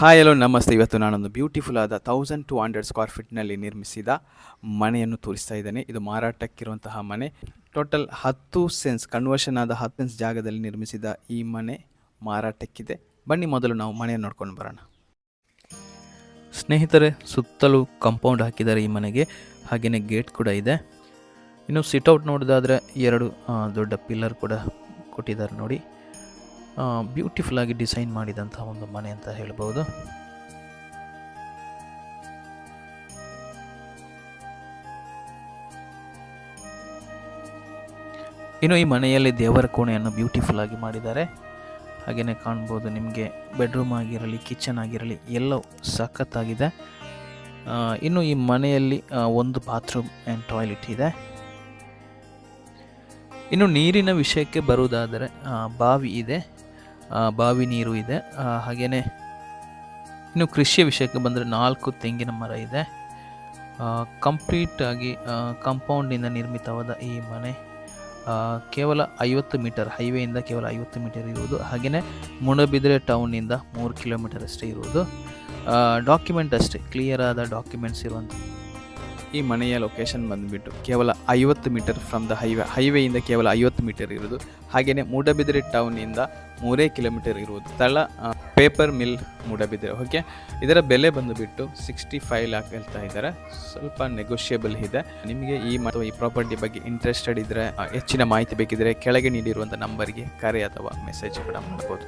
Hi hello ನಮಸ್ತೆ. ಇವತ್ತು ನಾನೊಂದು ಬ್ಯೂಟಿಫುಲ್ ಆದ ತೌಸಂಡ್ ಟು ಹಂಡ್ರೆಡ್ ಸ್ಕ್ವೇರ್ ಫೀಟ್ನಲ್ಲಿ ನಿರ್ಮಿಸಿದ ಮನೆಯನ್ನು ತೋರಿಸ್ತಾ ಇದ್ದೇನೆ. ಇದು ಮಾರಾಟಕ್ಕಿರುವಂತಹ ಮನೆ. ಟೋಟಲ್ ಹತ್ತು ಸೆನ್ಸ್ ಕನ್ವರ್ಷನ್ ಆದ ಹತ್ತು ಸೆನ್ಸ್ ಜಾಗದಲ್ಲಿ ನಿರ್ಮಿಸಿದ ಈ ಮನೆ ಮಾರಾಟಕ್ಕಿದೆ. ಬನ್ನಿ, ಮೊದಲು ನಾವು ಮನೆಯನ್ನು ನೋಡ್ಕೊಂಡು ಬರೋಣ. ಸ್ನೇಹಿತರೆ, ಸುತ್ತಲೂ ಕಾಂಪೌಂಡ್ ಹಾಕಿದ್ದಾರೆ ಈ ಮನೆಗೆ. ಹಾಗೆಯೇ ಗೇಟ್ ಕೂಡ ಇದೆ. ಇನ್ನು ಸಿಟ್ಔಟ್ ನೋಡೋದಾದರೆ ಎರಡು ದೊಡ್ಡ ಪಿಲ್ಲರ್ ಕೂಡ ಕೊಟ್ಟಿದ್ದಾರೆ ನೋಡಿ. ಬ್ಯೂಟಿಫುಲ್ ಆಗಿ ಡಿಸೈನ್ ಮಾಡಿದಂತಹ ಒಂದು ಮನೆ ಅಂತ ಹೇಳ್ಬೋದು. ಇನ್ನು ಈ ಮನೆಯಲ್ಲಿ ದೇವರ ಕೋಣೆಯನ್ನು ಬ್ಯೂಟಿಫುಲ್ ಆಗಿ ಮಾಡಿದ್ದಾರೆ. ಹಾಗೆಯೇ ಕಾಣ್ಬೋದು ನಿಮಗೆ ಬೆಡ್ರೂಮ್ ಆಗಿರಲಿ ಕಿಚನ್ ಆಗಿರಲಿ, ಎಲ್ಲವೂ ಸಖತ್ತಾಗಿದೆ. ಇನ್ನು ಈ ಮನೆಯಲ್ಲಿ ಒಂದು ಬಾತ್ರೂಮ್ ಆ್ಯಂಡ್ ಟಾಯ್ಲೆಟ್ ಇದೆ. ಇನ್ನು ನೀರಿನ ವಿಷಯಕ್ಕೆ ಬರುವುದಾದರೆ ಬಾವಿ ಇದೆ. ಬಾವಿ ನೀರು ಇದೆ. ಹಾಗೆಯೇ ಇನ್ನು ಕೃಷಿಯ ವಿಷಯಕ್ಕೆ ಬಂದರೆ ನಾಲ್ಕು ತೆಂಗಿನ ಮರ ಇದೆ. ಕಂಪ್ಲೀಟಾಗಿ ಕಾಂಪೌಂಡಿಂದ ನಿರ್ಮಿತವಾದ ಈ ಮನೆ. ಕೇವಲ ಐವತ್ತು ಮೀಟರ್ ಹೈವೇಯಿಂದ ಕೇವಲ ಐವತ್ತು ಮೀಟರ್ ಇರುವುದು. ಹಾಗೆಯೇ ಮುಣಬಿದ್ರೆ ಟೌನಿಂದ ಮೂರು ಕಿಲೋಮೀಟರ್ ಅಷ್ಟೇ ಇರುವುದು. ಡಾಕ್ಯುಮೆಂಟ್ ಅಷ್ಟೇ ಕ್ಲಿಯರ್ ಆದ ಡಾಕ್ಯುಮೆಂಟ್ಸ್ ಇರುವಂಥ ಈ ಮನೆಯ ಲೊಕೇಶನ್ ಬಂದುಬಿಟ್ಟು ಕೇವಲ ಐವತ್ತು ಮೀಟರ್ ಫ್ರಮ್ ದ ಹೈವೇ ಹೈವೇಯಿಂದ ಕೇವಲ ಐವತ್ತು ಮೀಟರ್ ಇರೋದು ಹಾಗೆಯೇ ಮೂಡಬಿದಿರೆ ಟೌನಿಂದ ಮೂರೇ ಕಿಲೋಮೀಟರ್ ಇರುವುದು. ಸ್ಥಳ ಪೇಪರ್ ಮಿಲ್ ಮೂಡಬಿದಿರೆ ಓಕೆ ಇದರ ಬೆಲೆ ಬಂದುಬಿಟ್ಟು ಸಿಕ್ಸ್ಟಿ ಫೈವ್ ಲ್ಯಾಕ್ ಹೇಳ್ತಾ ಇದ್ದಾರೆ. ಸ್ವಲ್ಪ ನೆಗೋಷಿಯಬಲ್ ಇದೆ. ನಿಮಗೆ ಈ ಮತ್ತು ಈ ಪ್ರಾಪರ್ಟಿ ಬಗ್ಗೆ ಇಂಟ್ರೆಸ್ಟೆಡ್ ಇದ್ದರೆ ಹೆಚ್ಚಿನ ಮಾಹಿತಿ ಬೇಕಿದ್ದರೆ ಕೆಳಗೆ ನೀಡಿರುವಂಥ ನಂಬರ್ಗೆ ಕರೆ ಅಥವಾ ಮೆಸೇಜ್ ಕೂಡ ಮಾಡ್ಬೋದು